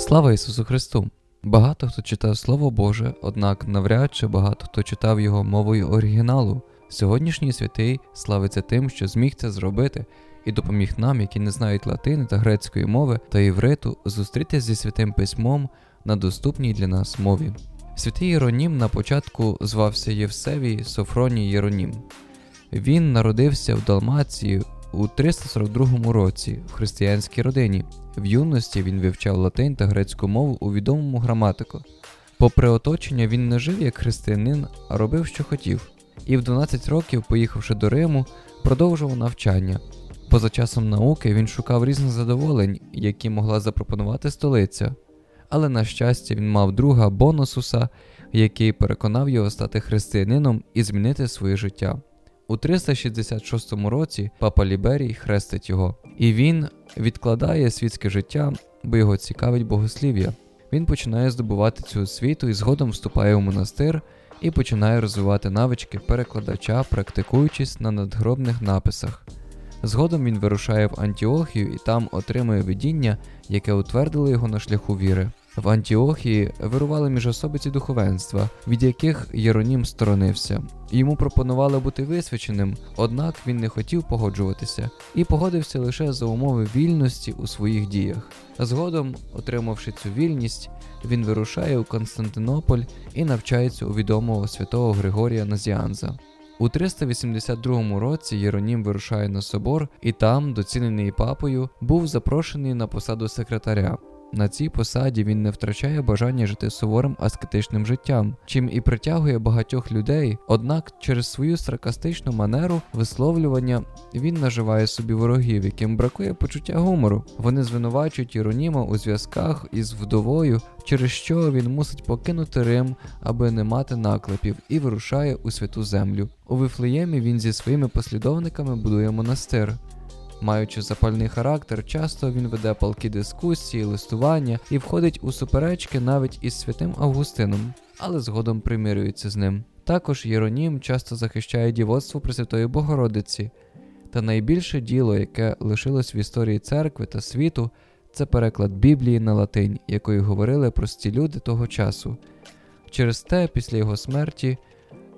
Слава Ісусу Христу! Багато хто читав Слово Боже, однак навряд чи багато хто читав його мовою оригіналу. Сьогоднішній святий славиться тим, що зміг це зробити, і допоміг нам, які не знають латини та грецької мови та івриту, зустрітися зі святим письмом на доступній для нас мові. Святий Єронім на початку звався Євсевій Софроній Єронім. Він народився в Далмації у 342 році в християнській родині. В юності він вивчав латин та грецьку мову у відомому граматику. Попри оточення, він не жив як християнин, а робив, що хотів. І в 12 років, поїхавши до Риму, продовжував навчання. Поза часом науки він шукав різних задоволень, які могла запропонувати столиця. Але, на щастя, він мав друга Бонусуса, який переконав його стати християнином і змінити своє життя. У 366 році папа Ліберій хрестить його, і він відкладає світське життя, бо його цікавить богослів'я. Він починає здобувати цю освіту і згодом вступає у монастир і починає розвивати навички перекладача, практикуючись на надгробних написах. Згодом він вирушає в Антіохію і там отримує видіння, яке утвердило його на шляху віри. В Антіохії вирували міжособиці духовенства, від яких Єронім сторонився. Йому пропонували бути висвяченим, однак він не хотів погоджуватися і погодився лише за умови вільності у своїх діях. Згодом, отримавши цю вільність, він вирушає у Константинополь і навчається у відомого святого Григорія Назіанза. У 382 році Єронім вирушає на собор, і там, доцінений папою, був запрошений на посаду секретаря. На цій посаді він не втрачає бажання жити суворим аскетичним життям, чим і притягує багатьох людей, однак через свою саркастичну манеру висловлювання він наживає собі ворогів, яким бракує почуття гумору. Вони звинувачують Іроніма у зв'язках із вдовою, через що він мусить покинути Рим, аби не мати наклепів, і вирушає у святу землю. У Вифлеємі він зі своїми послідовниками будує монастир. Маючи запальний характер, часто він веде палки дискусії, листування і входить у суперечки навіть із святим Августином, але згодом примирюється з ним. Також Єронім часто захищає дівоцтво Пресвятої Богородиці, та найбільше діло, яке лишилось в історії церкви та світу, це переклад Біблії на латинь, якою говорили прості люди того часу. Через те, після його смерті,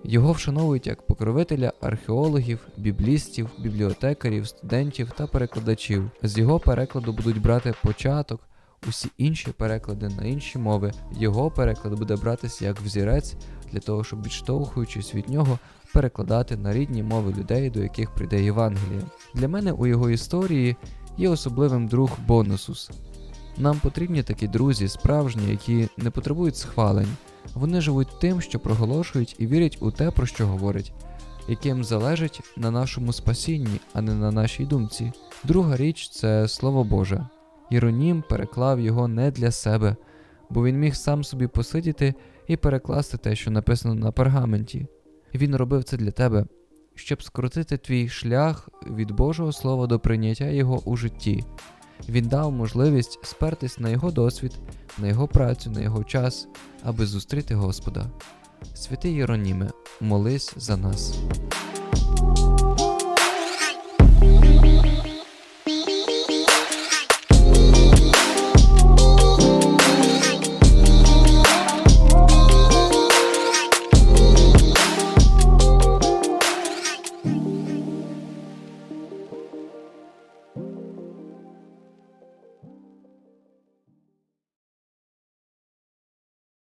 його вшановують як покровителя археологів, біблістів, бібліотекарів, студентів та перекладачів. З його перекладу будуть брати початок, усі інші переклади на інші мови. Його переклад буде братися як взірець для того, щоб відштовхуючись від нього, перекладати на рідні мови людей, до яких прийде Євангеліє. Для мене у його історії є особливим друг Бонусус. Нам потрібні такі друзі, справжні, які не потребують схвалень. Вони живуть тим, що проголошують і вірять у те, про що говорять, яким залежить на нашому спасінні, а не на нашій думці. Друга річ це Слово Боже. Іронім переклав його не для себе, бо він міг сам собі посидіти і перекласти те, що написано на пергаменті. Він робив це для тебе, щоб скоротити твій шлях від Божого Слова до прийняття його у житті. Він дав можливість спертись на його досвід, на його працю, на його час, аби зустріти Господа. Святий Єроніме, молись за нас.